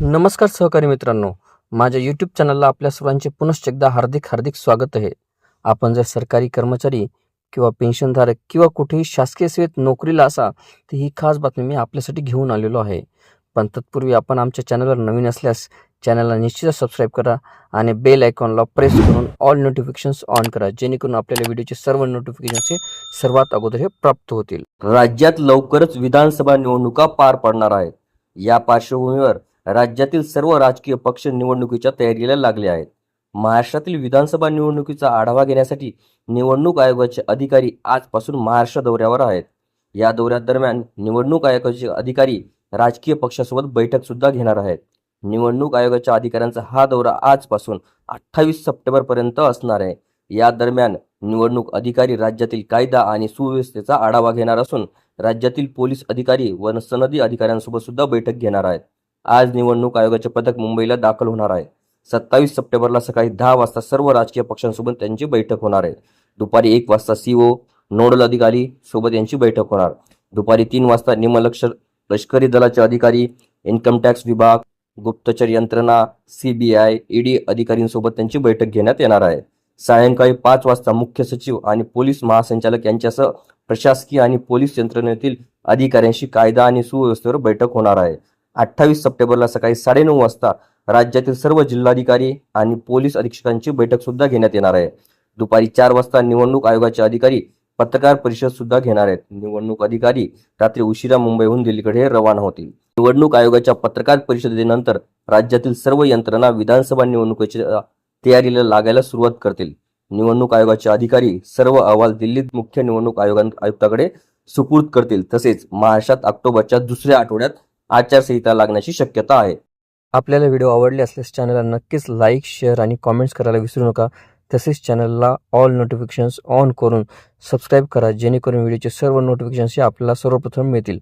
नमस्कार सहकारी मित्रांनो. माझ्या यूट्यूब चॅनलला आपल्या सर्वांचे पुनश्च एकदा हार्दिक हार्दिक स्वागत आहे. आपण जर सरकारी कर्मचारी किंवा पेन्शनधारक किंवा कुठेही शासकीय सेवेत नोकरीला असा तर ही खास बातमी मी आपल्यासाठी घेऊन आलेलो आहे. पण तत्पूर्वी आपण आमच्या चॅनलवर नवीन असल्यास चॅनलला निश्चितच सबस्क्राईब करा आणि बेल आयकॉनला प्रेस करून ऑल नोटिफिकेशन्स ऑन करा जेणेकरून आपल्याला व्हिडिओचे सर्व नोटिफिकेशन्स हे सर्वात अगोदर हे प्राप्त होतील. राज्यात लवकरच विधानसभा निवडणुका पार पडणार आहेत. या पार्श्वभूमीवर राज्यातील सर्व राजकीय पक्ष निवडणुकीच्या तयारीला लागले आहेत. महाराष्ट्रातील विधानसभा निवडणुकीचा आढावा घेण्यासाठी निवडणूक आयोगाचे अधिकारी आजपासून महाराष्ट्र दौऱ्यावर आहेत. या दौऱ्यादरम्यान निवडणूक आयोगाचे अधिकारी राजकीय पक्षासोबत बैठक सुद्धा घेणार आहेत. निवडणूक आयोगाच्या अधिकाऱ्यांचा हा दौरा आजपासून अठ्ठावीस सप्टेंबर पर्यंत असणार आहे. या दरम्यान निवडणूक अधिकारी राज्यातील कायदा आणि सुव्यवस्थेचा आढावा घेणार असून राज्यातील पोलीस अधिकारी व सनदी अधिकाऱ्यांसोबत सुद्धा बैठक घेणार आहेत. आज निवडणूक आयोगाचे पथक मुंबईला दाखल होणार आहे. सत्तावीस सप्टेंबरला सकाळी दहा वाजता सर्व राजकीय पक्षांसोबत त्यांची बैठक होणार आहे. दुपारी एक वाजता सीओ नोडल अधिकारी सोबत यांची बैठक होणार. दुपारी तीन वाजता निमलक्ष लष्करी दलाचे अधिकारी इन्कम टॅक्स विभाग गुप्तचर यंत्रणा सीबीआय ईडी अधिकाऱ्यांसोबत त्यांची बैठक घेण्यात येणार आहे. सायंकाळी पाच वाजता मुख्य सचिव आणि पोलीस महासंचालक यांच्यासह प्रशासकीय आणि पोलीस यंत्रणेतील अधिकाऱ्यांशी कायदा आणि सुव्यवस्थेवर बैठक होणार आहे. अठ्ठावीस सप्टेंबरला सकाळी साडेनऊ वाजता राज्यातील सर्व जिल्हाधिकारी आणि पोलीस अधीक्षकांची बैठक सुद्धा घेण्यात येणार आहे. दुपारी चार वाजता निवडणूक आयोगाचे अधिकारी पत्रकार परिषद सुद्धा घेणार आहेत. निवडणूक अधिकारी रात्री उशिरा मुंबईहून दिल्लीकडे रवाना होतील. निवडणूक आयोगाच्या पत्रकार परिषदेनंतर राज्यातील सर्व यंत्रणा विधानसभा निवडणुकीच्या तयारीला लागायला सुरुवात करतील. निवडणूक आयोगाचे अधिकारी सर्व अहवाल दिल्लीत मुख्य निवडणूक आयोगां आयुक्ताकडे सुपूर्द करतील. तसेच महाराष्ट्रात ऑक्टोबरच्या दुसऱ्या आठवड्यात आचारसंहिता लागण्याची शक्यता आहे. आपल्याला व्हिडिओ आवडले असल्यास चॅनलला नक्कीच लाईक शेअर आणि कॉमेंट्स करायला विसरू नका. तसेच चॅनलला ऑल नोटिफिकेशन्स ऑन करून सबस्क्राईब करा जेणेकरून व्हिडिओचे सर्व नोटिफिकेशन्स हे आपल्याला सर्वप्रथम मिळतील.